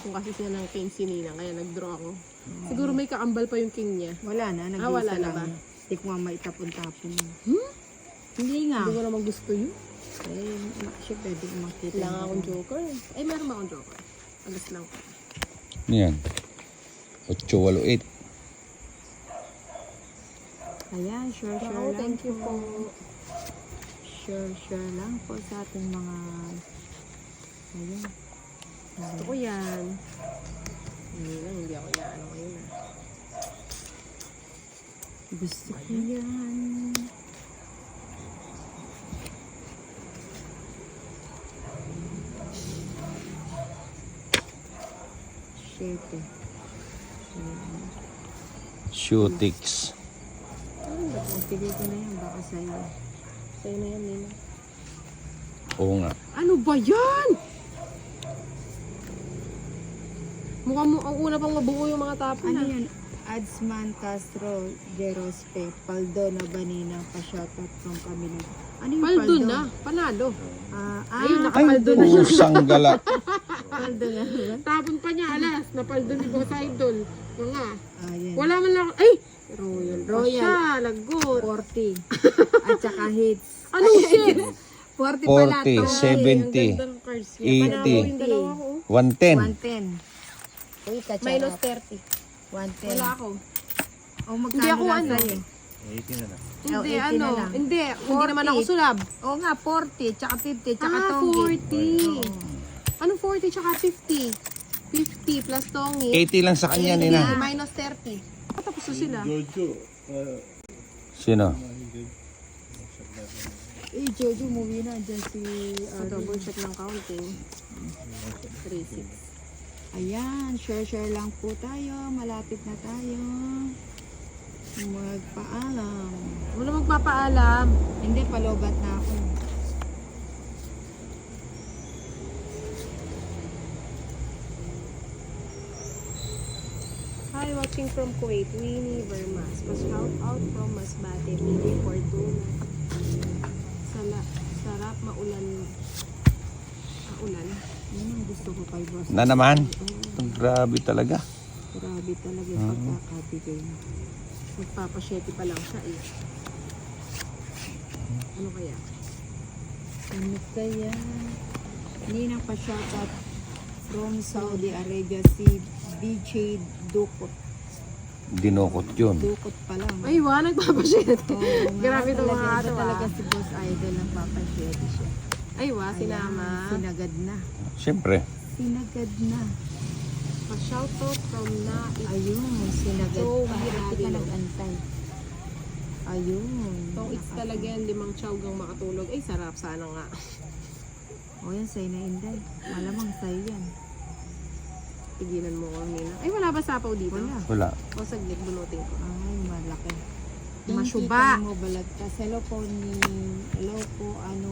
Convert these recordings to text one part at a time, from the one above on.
Kung kasi siya ng king si Ninang, kaya nag-draw ako. Siguro may kakambal pa yung king niya. Wala na, nag Ah, wala na lang. ba? Hindi ko nga maitapon-tapon. Hmm? Hindi nga. Hindi ko naman gusto yun. Eh, siya pwede ko makita. Kailangan yung akong joker. Ay, meron ba akong joker? Alas lang. Yan. 888. Ayan, sure, sure Wow, lang thank you po. Sure, sure lang po sa ating mga... Ayan. Gusto ko yan. Hindi lang, hindi ako inaano ngayon. ah. Gusto ko yan. Siyete. Shootix. Ah, Sige ko na yan, baka sa'yo. Sa'yo na yan, Nina. Oo nga. Ano ba yan? Mukha mo, ang una pang mabuo yung mga tapon Ano na. yan? Adsman Castro, Gerospe, Paldo na Banina, pa-shoutout from Camilo. Ano yung Paldo Paldo? na, panalo. Ah, ah, Ayun, nakapaldo na siya. Pusang gala. Paldo na. Tapon pa niya, alas, napaldo ni Boss Idol. Mga, Ah, yan. wala man lang, ay! Royal. Royal. Siya, lagot. 40. At saka hits. Anong shit? 40 pala 40, to. Ang 70, gandang cards niya. Panalo 80. yung dalawa ko. 110. 110. Uy, kacharap. Minus 30. 110. Wala ako. O, magkano Hindi ako lang ano. sa'yo? Hindi, Oh, 80 ano, na lang. hindi, hindi naman ako 40. sulab. Oo nga, 40, tsaka 50, tsaka Ah, tonggit. 40. Oo. Anong 40 tsaka 50? 50 plus tongi. 80 lang sa kanya, Nina. Minus 30. Patapos na sila. Sino? Eh, Jojo, umuwi na dyan si... So, double check ng counting. 3, 6. Ayan, share-share lang po tayo. Malapit na tayo. Magpaalam. Wala magpapaalam. Hindi, palobat na ako. Hi, watching from Kuwait. Winnie Vermas. Pa shout out from Masbate. Mili Fortuna. Sala, sarap maulan. Maulan. Yan ang gusto ko kay boss. Na naman. Grabe talaga. Grabe talaga yung pagkakabigay niya. Magpapasyete pa lang siya eh. Ano kaya? Ano kaya? Ninang pa shoutout from Saudi Arabia si BJ Dukot. Dinukot yun. Dukot pa lang. Ay, wa, nagpapasyete. Oo, Grabe to talaga, mga ato talaga ah. si Boss Idol ang papashare siya. Ay, wa, sinama. Sinagad na. Siyempre. Sinagad na. Pa shout out from Nait. Ayun, sinagad So, pa. Hindi ka nag-antay. Ayun. Tong it's talaga yan, limang chowgang makatulog. Ay, sarap sana nga. O yan, sa'yo na Inday. Malamang sa'yo yan. Pigilan mo ko nila. Ay, wala ba sapaw dito? Wala. Wala. O, saglit, bunutin ko. Ay, malaki. Masyuba. Yung mo balagtas. Hello po ni, hello po, ano,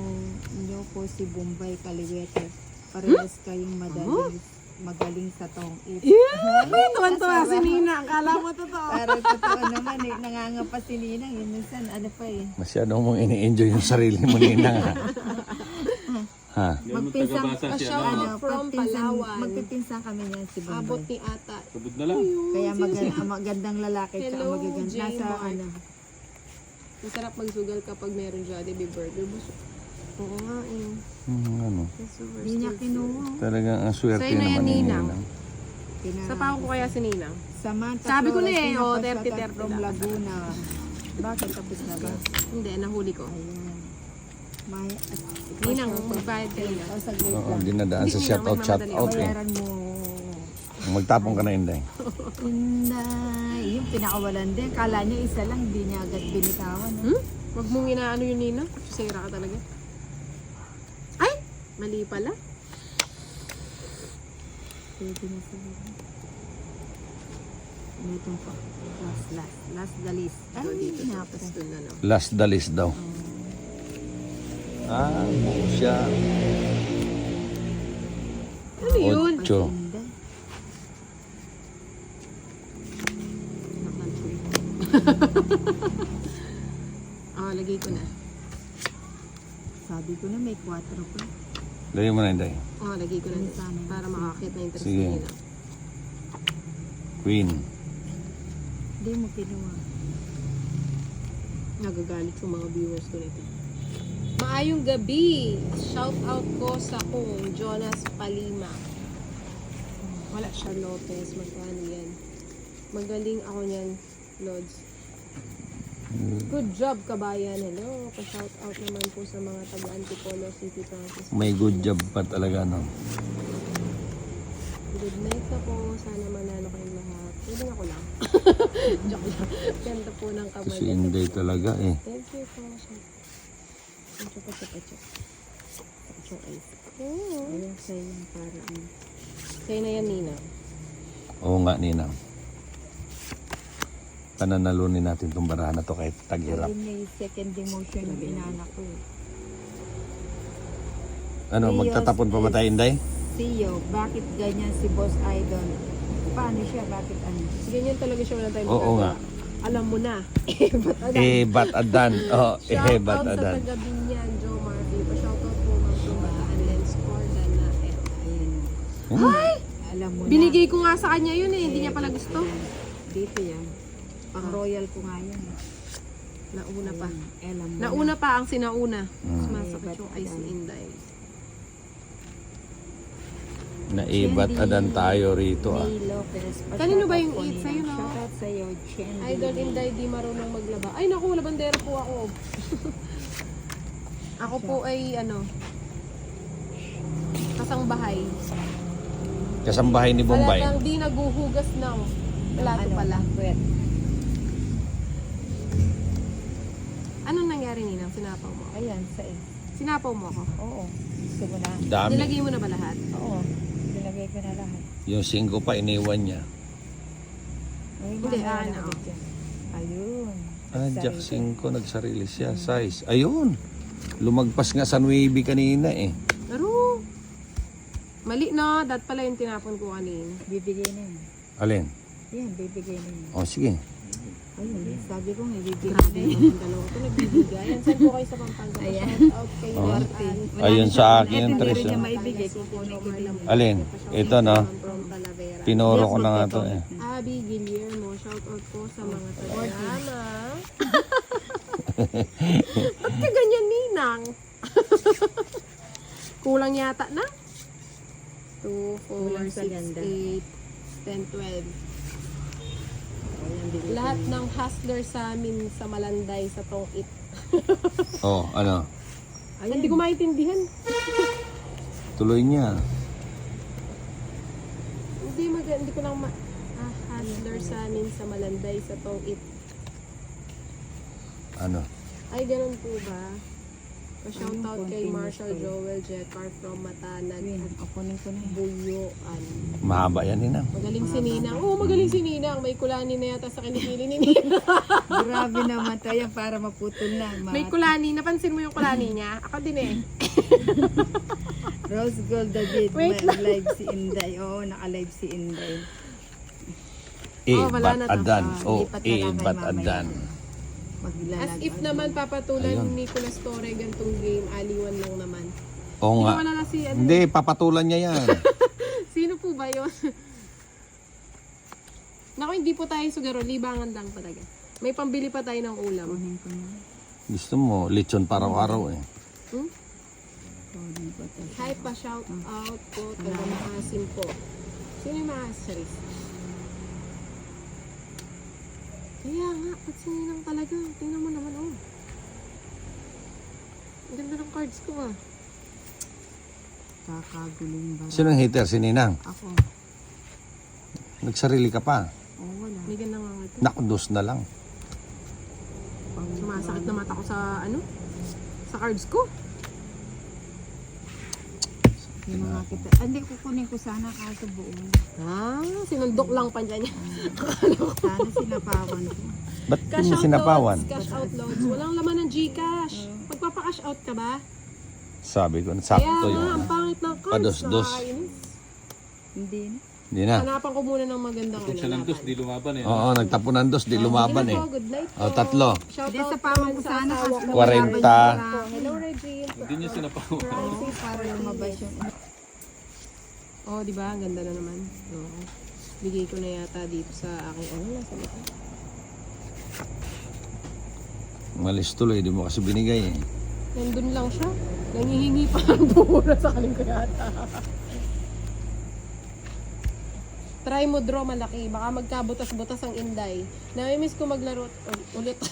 nyo po si Bombay Kaliwete. Parehas kayong madaling, magaling sa tong it. Yeah! Tuwan-tuwa si Nina. Akala mo totoo. Pero totoo naman eh, nangangapa si Ninang. Yun minsan, ano pa eh. Masyado mong ini-enjoy yung sarili mo, Nina. ha? ha? Magpinsang, Shout ano, out from Palawan. magpipinsang kami niyan si Abot Bombay. ni ata. Sabod na lang. Kaya maganda, magandang lalaki at Hello, magaganda. J. Nasa Mark. Ano, Masarap magsugal kapag meron Jollibee burger. Bus- Oo nga eh. Hmm, ano? Hindi niya kinuha. Talagang ang swerte Sa'yo na yan, naman ni Ninang. Ninang. Sa pao ko kaya si Ninang. Samantha Sabi ko na Flores, eh, Nina oh, Pasota 30-30 from lang. Laguna. Bakit tapos na ba? Hindi, nahuli ko. Ayan. May, at, Ninang, magbayad ka nila. Oh, Oo, lang. dinadaan sa Hindi, shoutout, Ninang, shoutout eh. Bayaran mo. Magtapong ka na, Inday. Inday. Yung pinakawalan din. Kala niya isa lang, hindi niya agad binitawan. no? Hmm? Huwag mong inaano yun, Nina. Sira ka talaga. Ay! Mali pala. Pwede na sila. Ano itong pa? Last, last. Last the list. Ay, So, dito tapos dun na no. Last the list daw. Ah, siya. Ano yun? Ocho. Ah, lagay ko na. Sabi ko na may 4 pa. Lagyan mo na Inday. Oh, lagay ko na. Sana. Para makakit na interest Sige. nila. Queen. Hindi mo kinuha. Nagagalit yung mga viewers ko nito. Maayong gabi! Shout out ko sa kong Jonas Palima. Wala siya Lopez. Magkano yan? Magaling ako niyan, Lods. Good job, kabayan. Hello. Pa-shout out naman po sa mga taga-Antipolo City, Francis. May good job pa talaga, no? Good night na po. Sana manalo kayong lahat. Pwede ako lang. Joke lang. Ganda po ng kamay. Kasi Inday talaga, eh. Thank you po. Pacho, pacho, pacho. Pacho, ay. Oh. Ayan sa'yo yung para ano. Sa'yo na yan, Nina. Oo nga, Nina. Pananalunin natin itong barahan na to kahit taghirap. Ayun may second demotion yung inanak ko. eh. Ano, magtatapon pa ba tayo, Inday? Siyo, bakit ganyan si Boss Idol? Paano siya? Bakit ano? Ganyan talaga siya wala tayong Oo magagawa. nga. Alam mo na. Eh, ba't? Eh, adan. Oh, eh, Shout bat out sa adan. taga Binyan, Joe Marvin. Pa-shout out po mga tumataan lens Cordan na eh. Ayun. Hmm? Alam mo Binigay ko nga sa kanya yun eh. Hindi niya pala gusto. na. Dito yan. Pang royal ko nga yan. Nauna pa. Ayun, Alam mo Nauna pa ang sinauna. Mm. Sumasakit yung ay si Inday. Naibat adan tayo rito, ah. Pa- Kanino ba yung po eat nila. sa'yo, no? Shoutout sa'yo, Chen. Idol Inday di marunong maglaba. Ay naku, labandero po ako. ako po ay ano, kasangbahay. Kasambahay ni Bombay. Talagang di naguhugas ng plato Ano, pala. Wet. Anong nangyari ninang? Sinapaw mo ako? Ayan, sa eh. Sinapaw mo ako? Oo. Gusto mo na. Dami. Nilagay mo na ba lahat? Oo. Nilagay ko na lahat. Yung singko pa, iniwan niya. Ay, Hindi, mamaya ah, na ano. yan. Ayun. Ah, Jack. 5, nagsarili siya. Size. Ayun. Lumagpas nga sa 9 kanina eh. Pero, mali na. Dat pala yung tinapon ko kanina. Bibigay na yun. Alin? Yan, bibigay na yun. O, sige. Ayun, sabi ko nga, bibigay yung dalawa ko nagbibigay. Yan, send ko kayo sa Pampanga. Ayan. Shout out kay Oh. Martin. Ayun sa akin yung tres, oh. maibigay. Ko din. Alin? Ito, no? From Talavera. Tinuro ko na nga to eh. Abby Guillermo, shout out po sa mga taga-Rama. Ba't ka ganyan, Ninang? Kulang yata na? 2, 4, Kulang sa 6, ganda. 8, 10, 12. Lahat ng hustler sa amin sa Malanday, sa Tongit. Oh, ano? Ay, hindi ko maintindihan. Tuloy niya. Hindi, mag hindi ko lang ma... Ah, hustler sa amin sa Malanday, sa Tongit. Ano? Ay, ganun po ba? Pa-shout out Anong kay Marshall? Joel Jecar from Matanag, kukunin ko na yun. Buyuan. Mahaba yan, Nina. Magaling si Ninang. Oo, magaling si Ninang. May kulani na yata sa kilikili ni Ninang. Grabe naman to yan para maputol na. Ma- May kulani. Napansin mo yung kulani niya? Ako din eh. Rose Gold David, Wait may live si Inday. Oo, naka-live si Inday. Eh, Oh, wala bat na to. adan. Ah, Oh, lipat na eh, lang kay bat mamaya. adan. Maglalag. As if naman papatulan Ayun. ni Nicolas Torre gantong game, aliwan lang naman. Oo nga. Ginawa na si ano. Hindi, papatulan niya yan. Sino po ba yun? Naku, hindi po tayo sugaro. Libangan lang talaga. May pambili pa tayo ng ulam. Kunin ko na. Gusto mo, lechon pa araw-araw eh. Hmm? Kunin ko to. Hi pa, shout out po. Taga maasim po. Sino yung maasim? Charis. Kaya nga, ba't sininang talaga? Tingnan mo naman, oh. Ang ganda ng cards ko, ah. Kakagulong bara. Sino ang hater? Si Ninang. Ako. Nagsarili ka pa. Oo, wala. May ganda nga ito. Naku, dos na lang. Sumasakit na mata ko sa, ano? Sa cards ko. Yung mga kita. Ah, Hindi, kukunin ko sana kaso buo. Ah, sinundok lang pa dyan. Sana sinapawan ko. Ba't Cash out sinapawan? loads, cash out loads. Walang laman ng Gcash. Magpapa-cash out ka ba? Sabi ko, Kaya sakto nga, yun. ang pangit ng cards. Pados-dos. nakakainis. Hindi na. Hindi na. Hanapan ko muna ng magandang ano. Siya ng dos, di lumaban eh. Oo, nagtapunan dos, di lumaban Sige eh. po, good night po. O, tatlo. Shout Hindi, out sa pamang ko sana asawa kasi ko. 40. Hello, Regine. Hindi niya sinapawa. Para lumabas yung Oh, di ba? Ang ganda na naman. Oo. Bigay ko na yata dito sa aking ano nasa likod. Malis tuloy, di mo kasi binigay eh. Nandun lang siya. Nangihingi pa ng pura sa kaling ko yata. Try mo draw malaki. Baka magkabutas-butas ang inday. Namimiss ko maglaro ul- ulit.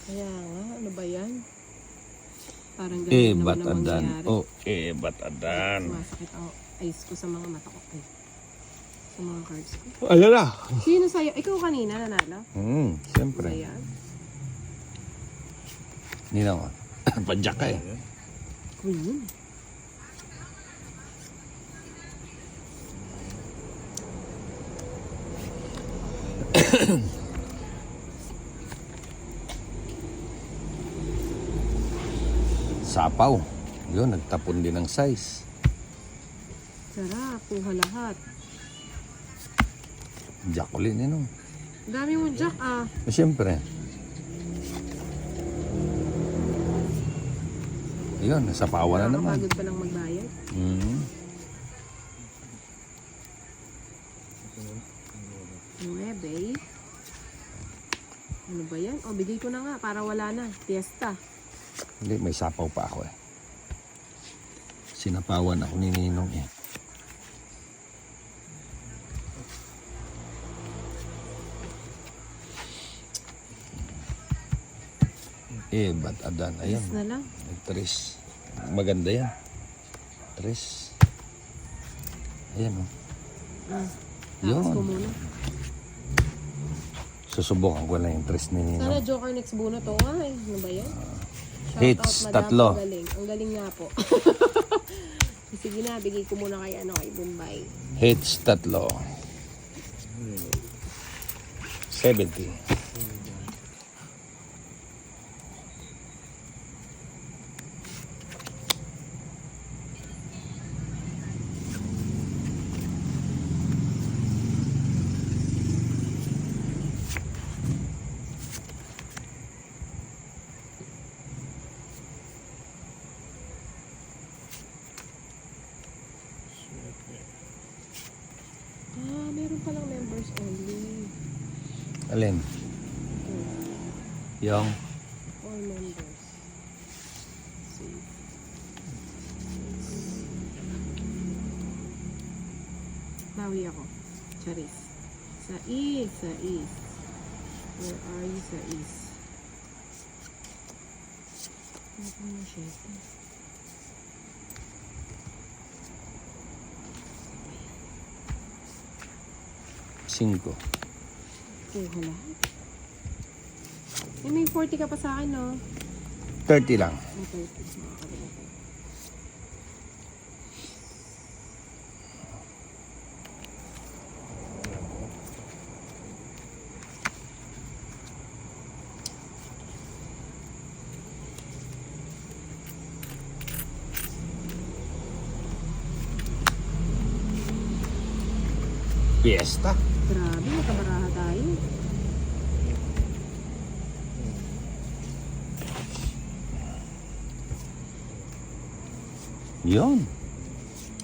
Kaya nga, ano ba yan? Parang ganun Eh, naman ang mangyayari. Oh, eh, ba't adan? Sumasakit ang eyes ko sa mga mata ko. Ay, sa mga cards ko. Ayan na. Sino sa'yo? Ikaw kanina nanalo? Hmm, siyempre. Ayan. Hindi na nga. Padyak ka eh. Queen. Sapaw. Yun, nagtapon din ng size. Sarap. Kuha lahat. Jack ulit nino. Ang Dami mo jack ah. Eh, siyempre. Yun, nasapawan na naman. Nakakapagod pa lang magbayad. Hmm. Nuebe. Ano ba yan? O, bigay ko na nga para wala na. Fiesta. Hindi, may sapaw pa ako eh. Sinapawan ako ni Ninong eh. Eh, ba't adan? Ayan, Yes na lang. tres. Maganda yan. Tres. Ayan oh. Mm. Yun. Tapos ko muna. Susubukan ko lang yung tres ni Sana Ninong. Joker next buno to. Ay, ano ba yan? Shout Hits, out, madam. tatlo. Ang galing. Ang galing nga po. Sige na, bigay ko muna kay ano, kay Bombay. Hits tatlo. 70. Ah, meron palang members only. Alin? Yung All members. See. Bawi ako. Charis. Sa east, sa east. Where are you sa east? Ano mo siya? 5. Kuha lahat. Eh, may 40 ka pa sa akin, no? 30 lang. May 30. Makakalimutan. Fiesta. Grabe, nakabaraha tayo. Yun.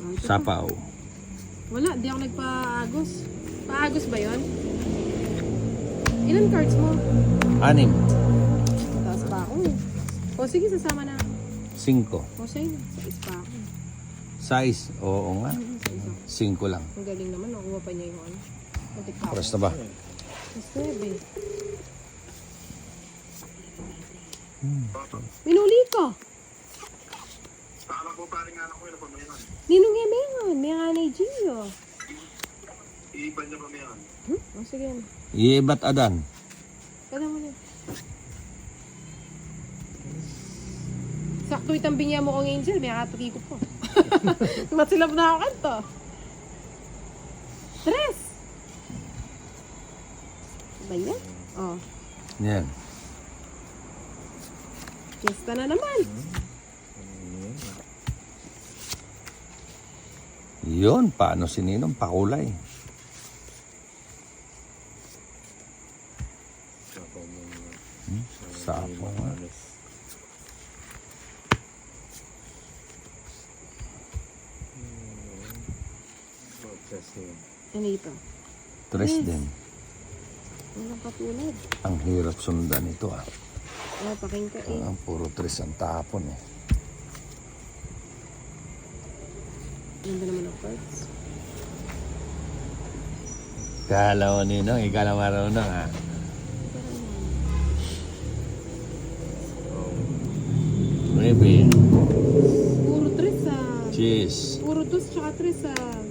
Oh, ito pa. Sapaw. Wala, di ako nagpa-agos. Paagos ba yon? Ilan cards mo? Anim. Taas pa ako eh. O sige, sasama na. 5. O sige, sa is pa ako. Size. Oo nga. Mhm, Sa isa. 5 lang. Ang galing naman, nakuha pa niya yung ano. Pa ako. Oras na ba? 9. Minuli ko. Akala ko paring anak ko yun, pa mayan. Ninong nga meron. May nga na Gio. Iiban niya pa mayan. Hmm? O sige. Ibat adan. Kada mo na. Sakto itambing niya mo kong angel, may akatuki ko po. Matsilap na ako kanto. Tres! Ba yan? Oh, Yan. fiesta na naman. Yun, paano si Ninong? Pakulay. Hmm? Sapo nga. Ano ito? Tres Yes. din. Walang katulad. Ang hirap sundan ito ah. Oh, paking ka eh. Ang puro tres ang tapon eh. Ganda naman ang cards. Kala mo Ninong, ikaw na marunong ah. Maybe. Puro tres ah. Cheese. Puro dos tsaka tres ah.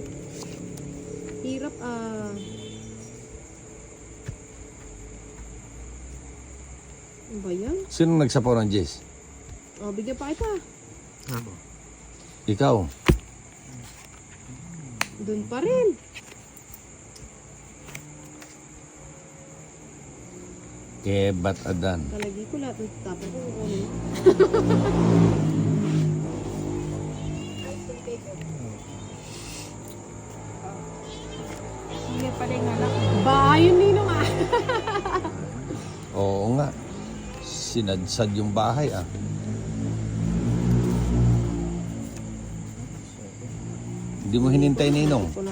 Hirap ah. Ba yan? Sino nagsapaw ng cheese? Oh, bigyan pa kita. Ikaw. Doon pa rin. Kebat Adan. Kalagi ko lahat ng tapos ko Sinadsad yung bahay ah. Hindi mo hinintay Ninong. Ko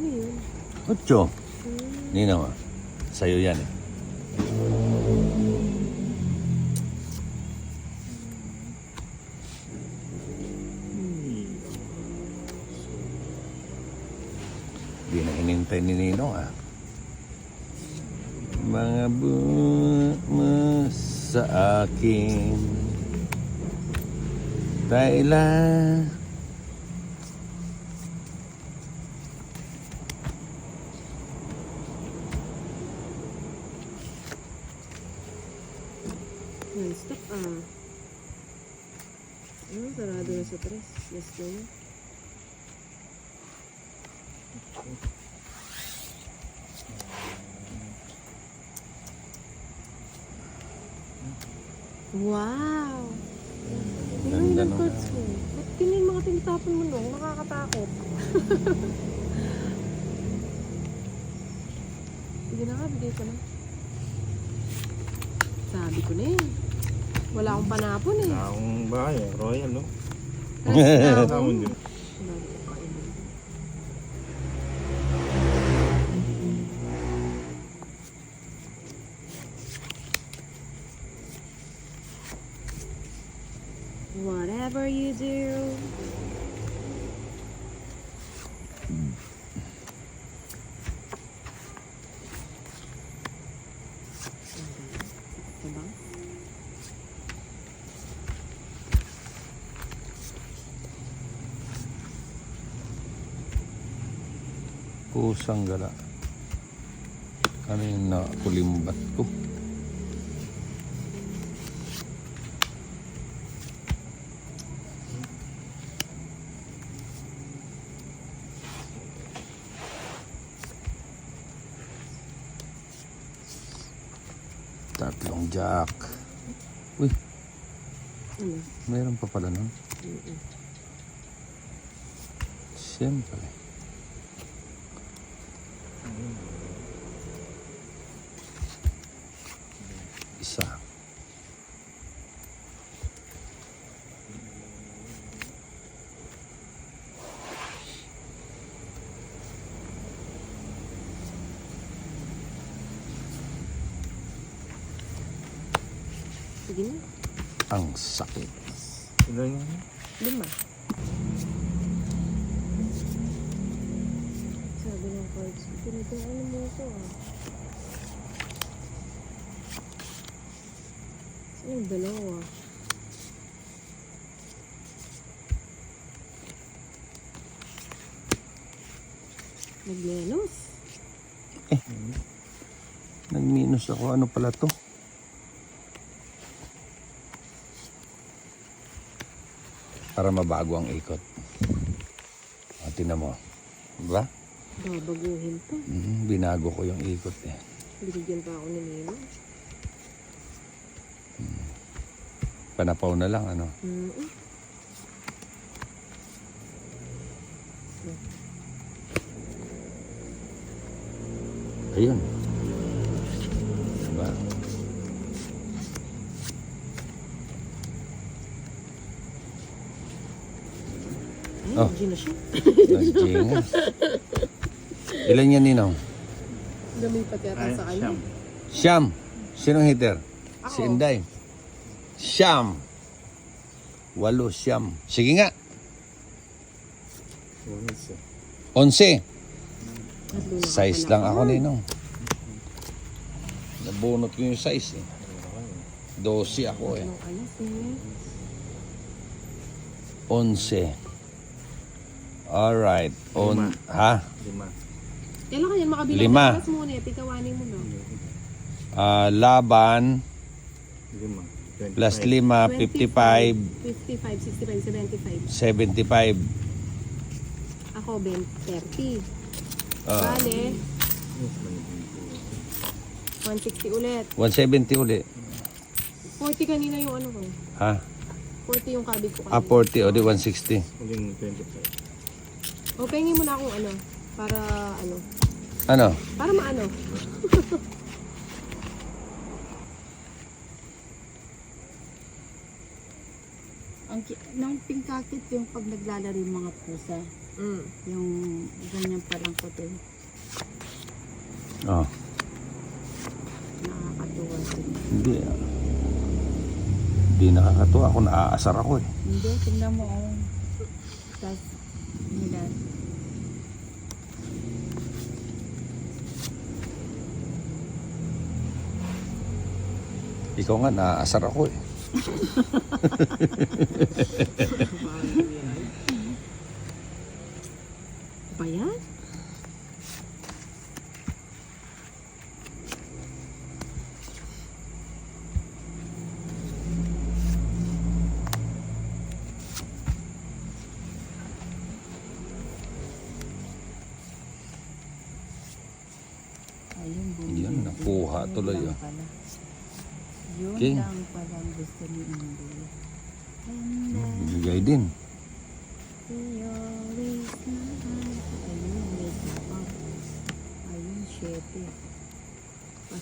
Ano yun? Ocho. Ninong ah. Sa'yo yan eh. Hindi na hinintay ni Ninong ah. Mga buwan mo sa akin Taila Non-stop ah. Ano, Last na yun. Wow! Ano Ganda nung- cards mo? Ba't ganyan mga tinitapon mo nung? Nakakatakot. Sige na nga, bigay ko na. Sabi ko na eh. Wala akong panapon eh. Akong bahay, eh, royal, no? Kasi na ako. Namun din. Wala akong kainan. Whatever you do. Diba? Pusang gala. Ano yung nakulimbat ko? Tatlong jack. Uy, Ano? meron pa pala nun. Siyempre. Isa. Sige na. Ang sakit. Ilan yun? Lima. Sabi ng cards, pinagkaan mo ko ah. Yung dalawa? Naglelos. Nag-minus ako. Ano pala to? Para mabago ang ikot. O, tinan mo. Diba? Babaguhin pa. Mhm, binago ko yung ikot eh. Binigyan pa ako ni Nino. Panapaw na lang ano. Mm-mm. Ayun. Oh. Nag-jingas. Ilan yan, Ninong? Lumipat yata Ay, sa kanya. siyam. Siyam. Sinong hitter? Ako. Si Inday. Siyam. Walo, siyam. Sige nga. Onse. Na Size lang ko. ako, Ninong. Nabunot ko yung size eh. Dosi ako eh. Tatlong alas eh. Onse. Alright. On, Lima. ha? Lima. Kailan ka yan makabilang Lima. ka alas muna eh. Pitawanin mo no. Ah, laban Lima. plus 25. 5, 55, 55, 65, 75. 75. Ako, 20, 30. Ah, Bale, 160 ulit. 170 uli. 40 kanina yung ano ko. Ha? 40 yung kabig ko kanina. Ah, 40 o di 160. Uling 25. O, pahingin mo na akong ano. Para ano. Ano? Para maano. Ang ki- nung pingkakit yung pag naglalaro yung mga pusa, Mm. yung ganyan palang puti, Oh, nakakatuwa sila. hindi. ah. Hindi nakakatuwa. Ako naaasar ako eh. Hindi, tingnan mo oh. Tapos, nila, Ikaw nga, naaasar ako eh. Ba yan? ayun, Yun, nakuha tuloy, oh. Yun King. lang pala ang gusto ni then, Bigay din.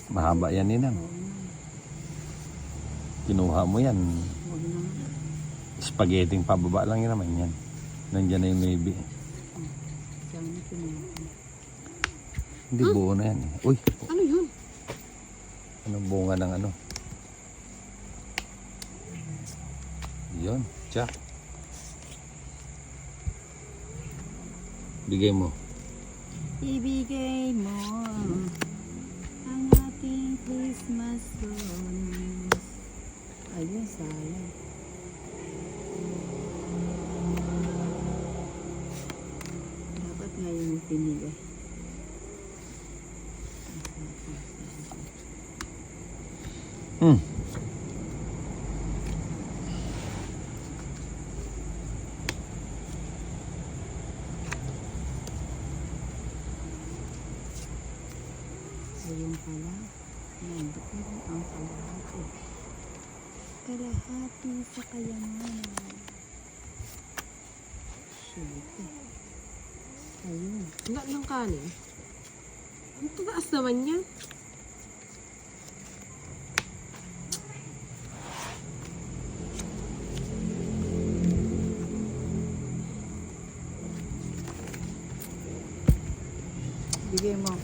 Mahaba yan, Ninang. Oo nga. Kinuha mo yan. Spaghetti pababa lang yun naman yan. Nandiyan na yung maybe. Hindi buo na yan eh. Uy, Ano yun? anong bunga ng ano? Yun, tsak. Bigay mo. Ibigay mo ang ating Christmas bonus. Ayun, sayang. Dapat ngayon pinili. Hmm. Ayun pala. Nandoon ang kalahati. Kalahati sa kayamanan. Siyete. Ayun. Kanin. Ang taas naman yan. Bigay mo.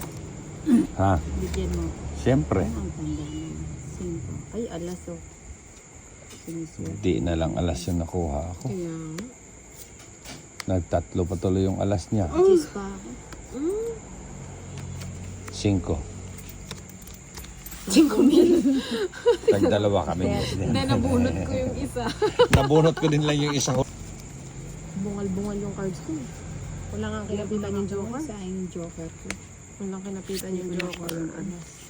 Ha? Bigyan mo. Siyempre. Ang tanda na. Cinco. Ay, alas oh. Siniswerte. Hindi na lang alas yung nakuha ako. Kaya nga. Nagtatlo pa tuloy yung alas niya. Cheese pa ako. Cinco. 5 mil. Tagdalawa kami. Hindi, nabunot ko yung isa. Nabunot ko din lang yung isa ko. Bungal-bungal yung cards ko. Wala nga kinapitan yung joker. Sa yung joker ko. Wala kinapitan yung joker. yung alas.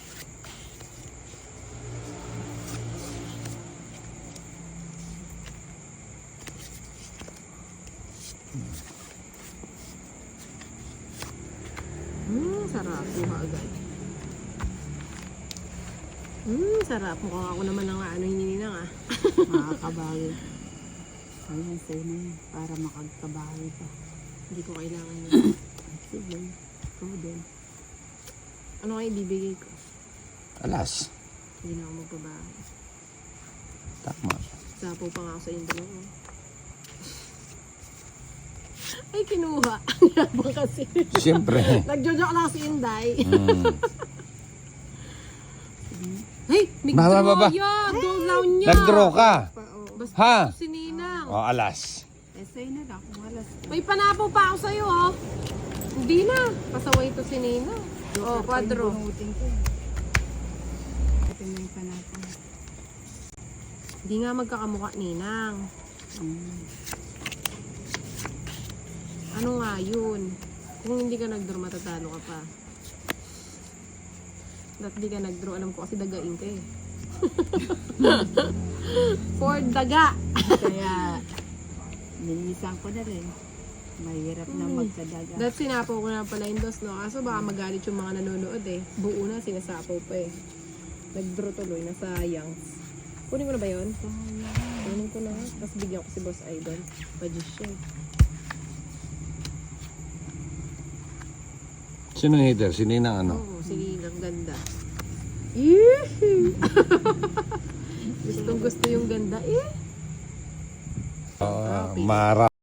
kuha agad. Hmm, sarap. Mukhang ako naman ang ano hinininang ah. Makakabawi. Ayan, sa'yo na yun. Para makagkabawi ka. Hindi ko kailangan yun. Sige. Ikaw din. Ano kaya ibibigay ko? Alas. Hindi na ako magbabago. Tama. Sapo pa nga ako sa inyo dalawa. Ay, kinuha. Ang yabang kasi. Siyempre. Nagjojoke lang si Inday. Mm. Hey, may Ba, ba, ba, ba? draw yan. Draw niya. Nag-draw ka. Oh. Basta Ha? si Ninang. O, alas. Eh, sa'yo na lang. Kung alas. May panapaw pa ako sa'yo, oh. Hindi na. Pasaway to si Ninang. Oh, kwadro. Bunutin ko. Ito na yung panatang. Hindi nga magkakamukha, Ninang. Mm. Ano nga yun? Kung hindi ka nag-draw, matatalo ka pa. Ba't di ka nag-draw? Alam ko kasi dagain ka eh. For daga. Kaya, ninisan ko na rin. Mahirap na magkadaga. Dahil sinapaw ko na pala yung dos, no? Kaso baka magalit yung mga nanonood eh. Buo na, sinasapaw pa eh. Nag-draw tuloy, nasayang. Kunin ko na ba yun? Kunin ko na. Tapos bigyan ko si Boss Idol. Pagis siya eh. Sino yung hater? Sino yung ano? Oo, sige, ang ganda. Yee! Gustong gusto yung ganda eh. Uh, Mara.